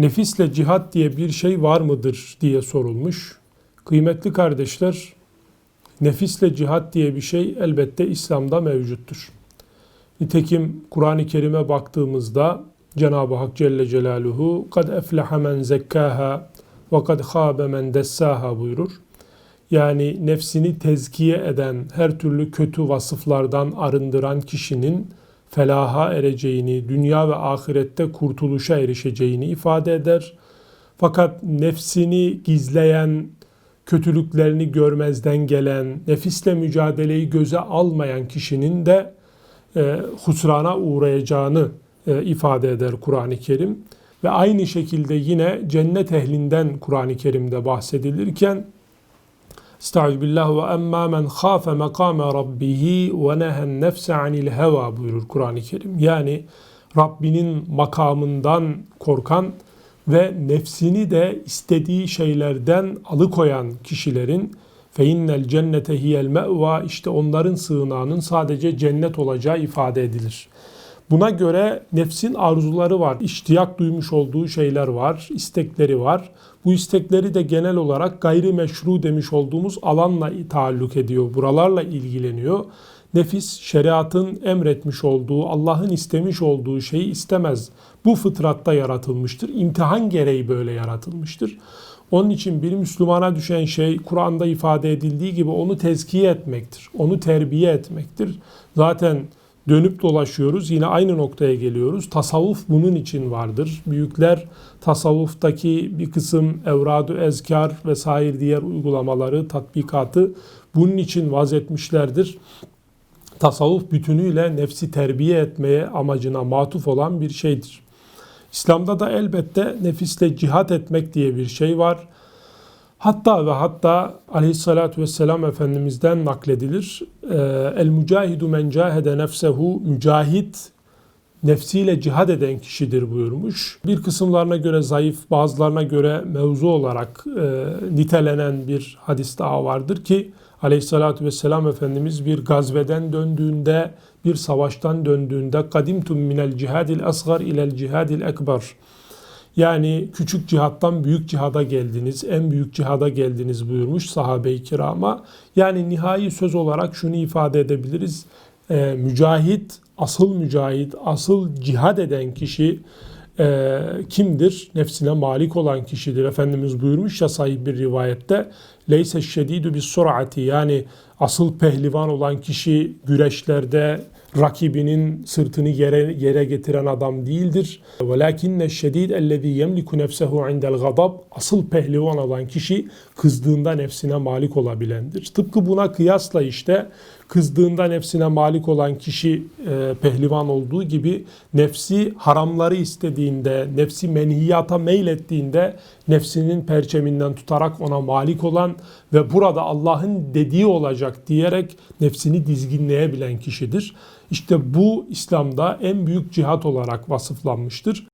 nefisle cihat diye bir şey var mıdır diye sorulmuş. Kıymetli kardeşler, nefisle cihat diye bir şey elbette İslam'da mevcuttur. Nitekim Kur'an-ı Kerim'e baktığımızda Cenab-ı Hak Celle Celaluhu kad efleha men zekkaha ve kad khâbe men dessâha buyurur. Yani nefsini tezkiye eden, her türlü kötü vasıflardan arındıran kişinin felaha ereceğini, dünya ve ahirette kurtuluşa erişeceğini ifade eder. Fakat nefsini gizleyen, kötülüklerini görmezden gelen, nefisle mücadeleyi göze almayan kişinin de e, husrana uğrayacağını e, ifade eder Kur'an-ı Kerim. Ve aynı şekilde yine cennet ehlinden Kur'an-ı Kerim'de bahsedilirken Estağfirullah ve emma men khafe makame rabbihi ve nehen nefse anil heva buyurur Kur'an-ı Kerim. Yani Rabbinin makamından korkan ve nefsini de istediği şeylerden alıkoyan kişilerin fe innel cennete hiyel me'va işte onların sığınağının sadece cennet olacağı ifade edilir. Buna göre nefsin arzuları var, iştiyak duymuş olduğu şeyler var, istekleri var. Bu istekleri de genel olarak gayrimeşru demiş olduğumuz alanla taalluk ediyor, buralarla ilgileniyor. Nefis şeriatın emretmiş olduğu, Allah'ın istemiş olduğu şeyi istemez. Bu fıtratta yaratılmıştır. İmtihan gereği böyle yaratılmıştır. Onun için bir Müslümana düşen şey Kur'an'da ifade edildiği gibi onu tezkiye etmektir. Onu terbiye etmektir. Zaten dönüp dolaşıyoruz. Yine aynı noktaya geliyoruz. Tasavvuf bunun için vardır. Büyükler tasavvuftaki bir kısım evradu ezkar vesaire diğer uygulamaları, tatbikatı bunun için vaz etmişlerdir. Tasavvuf bütünüyle nefsi terbiye etmeye amacına matuf olan bir şeydir. İslam'da da elbette nefisle cihat etmek diye bir şey var. Hatta ve hatta aleyhissalatü vesselam Efendimiz'den nakledilir. Ee, El mücahidu men cahede nefsehu mücahit nefsiyle cihad eden kişidir buyurmuş. Bir kısımlarına göre zayıf, bazılarına göre mevzu olarak e, nitelenen bir hadis daha vardır ki Aleyhissalatü vesselam Efendimiz bir gazveden döndüğünde, bir savaştan döndüğünde kadimtum minel cihadil asgar ilel cihadil ekber. Yani küçük cihattan büyük cihada geldiniz, en büyük cihada geldiniz buyurmuş sahabe-i kirama. Yani nihai söz olarak şunu ifade edebiliriz. Ee, mücahit, asıl mücahit, asıl cihad eden kişi e, kimdir? Nefsine malik olan kişidir. Efendimiz buyurmuş ya sahih bir rivayette. Leyse şedidu bis surati yani asıl pehlivan olan kişi güreşlerde rakibinin sırtını yere, yere getiren adam değildir. Velakinne şedid ellezî yemliku nefsehu indel gadab asıl pehlivan olan kişi kızdığında nefsine malik olabilendir. Tıpkı buna kıyasla işte kızdığında nefsine malik olan kişi e, pehlivan olduğu gibi nefsi haramları istediğinde, nefsi menhiyata meylettiğinde nefsinin perçeminden tutarak ona malik olan ve burada Allah'ın dediği olacak diyerek nefsini dizginleyebilen kişidir. İşte bu İslam'da en büyük cihat olarak vasıflanmıştır.